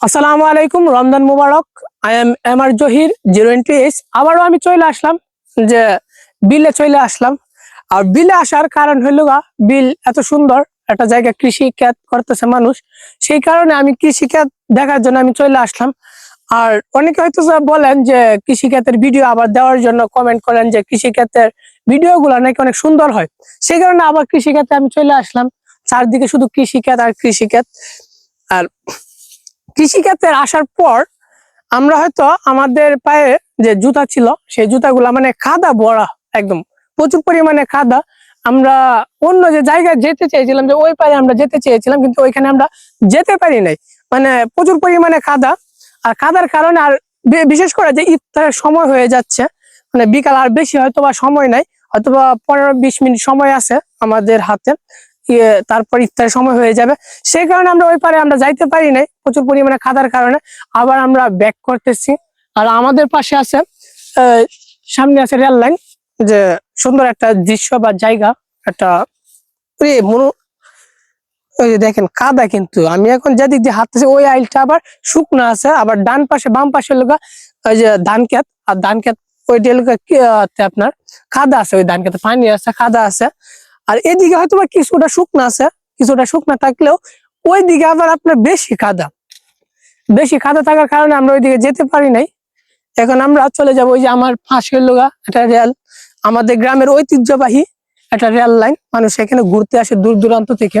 আসসালামু আলাইকুম, রমজান মুবারক। I am M R Zahir zero into H আবারও আমি চলে আসলাম, যে বিলে চলে আসলাম। আর বিলে আসার কারণ হইল গা, বিল এত সুন্দর, একটা জায়গা কৃষি খ্যাত করতেছে মানুষ। সেই কারণে আমি কৃষি খ্যাত দেখার জন্য আমি চলে আসলাম। আর অনেকে হয়তো বলেন যে কৃষি খাতের ভিডিও আবার দেওয়ার জন্য কমেন্ট করেন যে কৃষি খাতের ভিডিও গুলো নাকি অনেক সুন্দর হয়। সেই কারণে আবার কৃষি খাতে আমি চলে আসলাম। চারদিকে শুধু কৃষি খাত আর কৃষি খাত আর কৃষিক্ষেত্রে আসার পর আমরা হয়তো আমাদের পায়ে যে জুতা ছিল, সেই জুতাগুলা মানে খাদা ভরা একদম। প্রচুর পরিমাণে খাদা। আমরা অন্য যে জায়গায় যেতে চেয়েছিলাম, যে ওই পায়ে আমরা যেতে চেয়েছিলাম, কিন্তু ওইখানে আমরা যেতে পারি নাই। মানে প্রচুর পরিমাণে খাদা। আর খাদার কারণে আর বিশেষ করে যে ইফতারের সময় হয়ে যাচ্ছে মানে বিকাল আর বেশি হয়তো বা সময় নাই হয়তো বা পনেরো বিশ মিনিট সময় আছে আমাদের হাতে। তারপর ইফতারের সময় হয়ে যাবে। সেই কারণে আমরা ওই পারে আমরা যাইতে পারি নাই, প্রচুর পরিমাণে খাদার কারণে। আবার আমরা ব্যাক করতেছি। আর আমাদের পাশে আছে সামনে আছে রেল লাইন যে সুন্দর একটা দৃশ্য বা জায়গা, একটা ওই মনো, ওই দেখেন, কাদা কিন্তু। আমি এখন যেদিক দিয়ে হাঁটতেছি, ওই আইলটা আবার শুকনো আছে, আবার ডান পাশে, বাম পাশে লোকা ওই যে ধান আর ধান ক্ষেত, ওই ডেলুকা আপনার কাদা আছে, ওই ধান পানি আছে, কাদা আছে। আর এদিকে হয়তো বা কিছুটা শুকনা আছে, কিছুটা শুকনা থাকলেও ওই দিকে আবার আপনার বেশি কাদা। বেশি কাদা থাকার কারণে আমরা ওইদিকে যেতে পারি নাই। এখন আমরা চলে যাব ওই যে আমার ফাঁসের লোগা, একটা রেল। আমাদের গ্রামের ঐতিহ্যবাহী একটা রেল লাইন। মানুষ এখানে ঘুরতে আসে দূর দূরান্ত থেকে